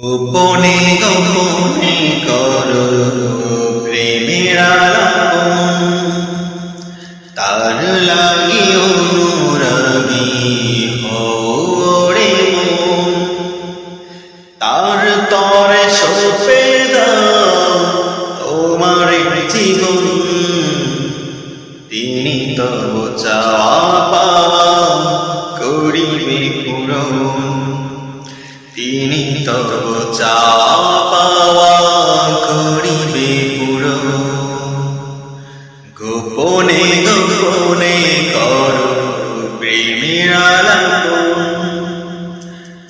গোপনে গোপনে কর, প্রেমের তার লাগি অনুরাগী হরে তার তরে সপে তোমার জীবন। তিনি তব চাওয়া পাওয়া করিবে পূরণ। তিনি তব চাওয়া করিবে পুরো। গোপনে গোপনে কর প্রেমের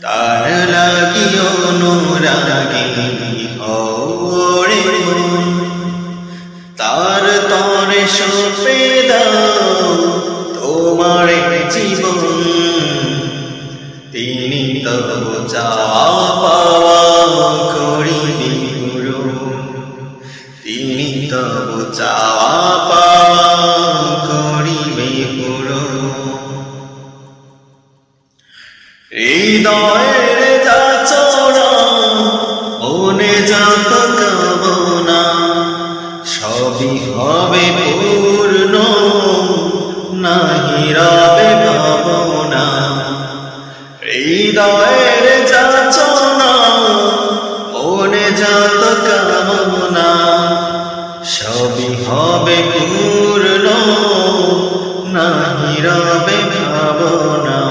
তার লাগি অনুরাগী তার তরে সপে তোমার জীবন তিনি তব চাওয়া করিবে গুরু তিনি তব চাওয়া করিবে গুরু হৃদয়ের যাচনা। মনে যাত কামনা সবই হবে পূর্ণ। নাহি ভাবনা হৃদয়ের যাচনা মনে কামনা সবই হবে পূর্ণ নাহি রবে ভাবনা।